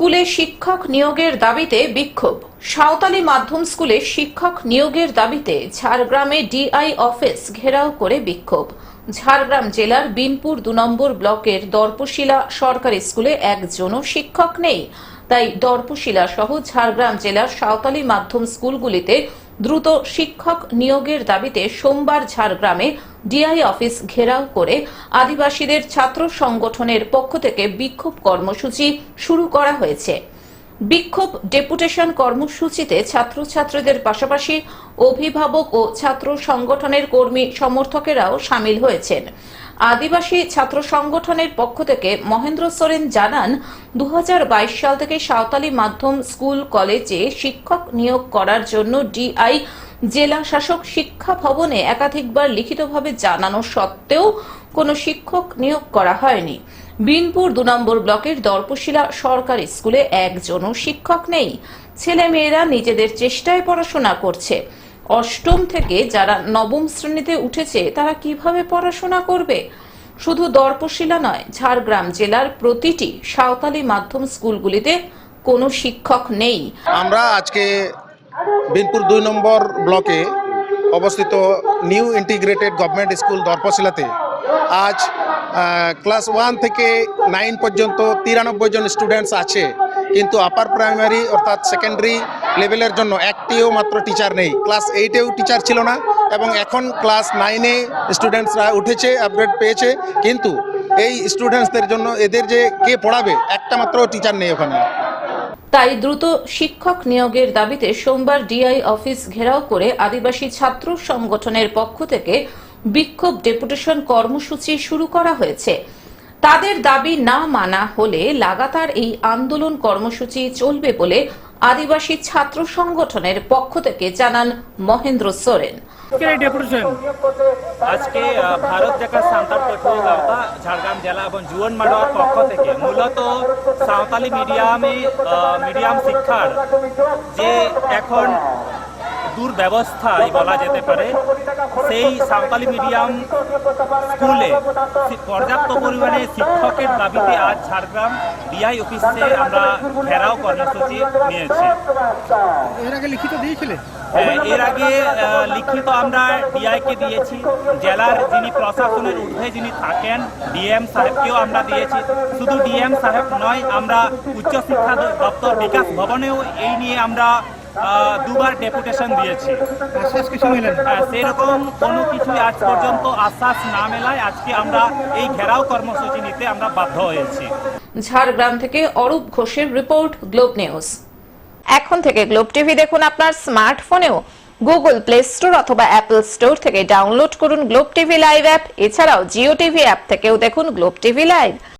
স্কুলে শিক্ষক নিয়োগের দাবিতে বিক্ষোভ। সাঁওতালি মাধ্যম স্কুলে শিক্ষক নিয়োগের দাবিতে ঝাড়গ্রামে ডিআই অফিস ঘেরাও করে বিক্ষোভ। ঝাড়গ্রাম জেলার বিনপুর দু নম্বর ব্লকের দর্পশিলা সরকারি স্কুলে একজনও শিক্ষক নেই। তাই দর্পশিলা সহ ঝাড়গ্রাম জেলার সাঁওতালি মাধ্যম স্কুলগুলিতে দ্রুত শিক্ষক নিয়োগের দাবিতে সোমবার ঝাড়গ্রামে ডিআই অফিস ঘেরাও করে আদিবাসীদের ছাত্র সংগঠনের পক্ষ থেকে বিক্ষোভ কর্মসূচি শুরু করা হয়েছে। বিক্ষোভ ডেপুটেশন কর্মসূচিতে ছাত্রছাত্রীদের পাশাপাশি অভিভাবক ও ছাত্র সংগঠনের কর্মী সমর্থকেরাও সামিল হয়েছেন। আদিবাসী ছাত্র সংগঠনের পক্ষ থেকে মহেন্দ্র সোরেন জানান দু হাজার বাইশ সাল থেকে সাঁওতালি মাধ্যম স্কুল কলেজে শিক্ষক নিয়োগ করার জন্য ডিআই জেলা শাসক শিক্ষা ভবনে একাধিকবার লিখিতভাবে জানানো সত্ত্বেও কোনো শিক্ষক নিয়োগ করা হয়নি। বিনপুর দু নম্বর ব্লকের দর্পশিলা সরকারি স্কুলে একজনও শিক্ষক নেই। ছেলে মেয়েরা নিজেদের চেষ্টায় পড়াশোনা করছে। অষ্টম থেকে যারা নবম শ্রেণীতে উঠেছে, তারা কীভাবে পড়াশোনা করবে? শুধু দর্পশিলা নয়, ঝাড়গ্রাম জেলার প্রতিটি সাঁওতালি মাধ্যম স্কুলগুলিতে কোনো শিক্ষক নেই। আমরা আজকে বিনপুর দুই নম্বর ব্লকে অবস্থিত নিউ ইন্টিগ্রেটেড গভর্নমেন্ট স্কুল দর্পশিলাতে আজ ক্লাস ওয়ান থেকে নাইন পর্যন্ত তিরানব্বই জন স্টুডেন্টস আছে। কিন্তু আপার প্রাইমারি অর্থাৎ সেকেন্ডারি লেভেলের জন্য একটিও মাত্র টিচার নেই। ক্লাস এইটেও টিচার ছিল না এবং এখন ক্লাস নাইনে স্টুডেন্টসরা উঠেছে, আপগ্রেড পেয়েছে। কিন্তু এই স্টুডেন্টসদের জন্য এদের যে কে পড়াবে, একটা মাত্র টিচার নেই ওখানে। তাই দ্রুত শিক্ষক নিয়োগের দাবিতে সোমবার ডিআই অফিস ঘেরাও করে আদিবাসী ছাত্র সংগঠনের পক্ষ থেকে বিক্ষোভ ডেপুটেশন কর্মসূচি শুরু করা হয়েছে। তাদের দাবি না মানা হলে লাগাতার এই আন্দোলন কর্মসূচি চলবে বলে আদিবাসী ছাত্র সংগঠনের পক্ষ থেকে জানান মহেন্দ্র সোরেন। আজকে ভারত দেখা সাঁওতাল পেট্রোল গাওতা ঝাড়গ্রাম জেলা এবং জুয়ান মাডোয়ার পক্ষ থেকে মূলত সাঁওতালি মিডিয়ামে মিডিয়াম শিক্ষার যে এখন দুর্ব্যবস্থাই বলা যেতে পারে সেই সাঁওতালি মিডিয়াম স্কুলে পর্যাপ্ত পরিমাণে শিক্ষকের দাবিতে আজ ঝাড়গ্রাম ডিআই অফিসে আমরা ঘেরাও কর্মসূচি নিয়েছি। এর আগে লিখিত দিয়েছিলে? হ্যাঁ, এর আগে লিখিত আমরা ডিআইকে দিয়েছি। জেলার যিনি প্রশাসনের ঊর্ধ্বে যিনি থাকেন ডিএম সাহেবকেও আমরা দিয়েছি। শুধু ডিএম সাহেব নয় আমরা উচ্চশিক্ষা দপ্তর বিকাশ ভবনেও এই নিয়ে আমরা দুবার ডেপুটেশন দিয়েছি। আশ্বাস কিছু মেলেন। হ্যাঁ, সেরকম কোনো কিছুই আজ পর্যন্ত আশ্বাস না মেলায় আজকে আমরা এই ঘেরাও কর্মসূচি নিতে আমরা বাধ্য হয়েছি। ঝাড়গ্রাম থেকে অরূপ ঘোষের রিপোর্ট গ্লোব নিউজ। এখন থেকে গ্লোব টিভি দেখুন আপনার স্মার্টফোনেও। গুগল প্লে স্টোর অথবা অ্যাপল স্টোর থেকে ডাউনলোড করুন গ্লোব টিভি লাইভ অ্যাপ। এছাড়াও জিও টিভি অ্যাপ থেকেও দেখুন গ্লোব টিভি লাইভ।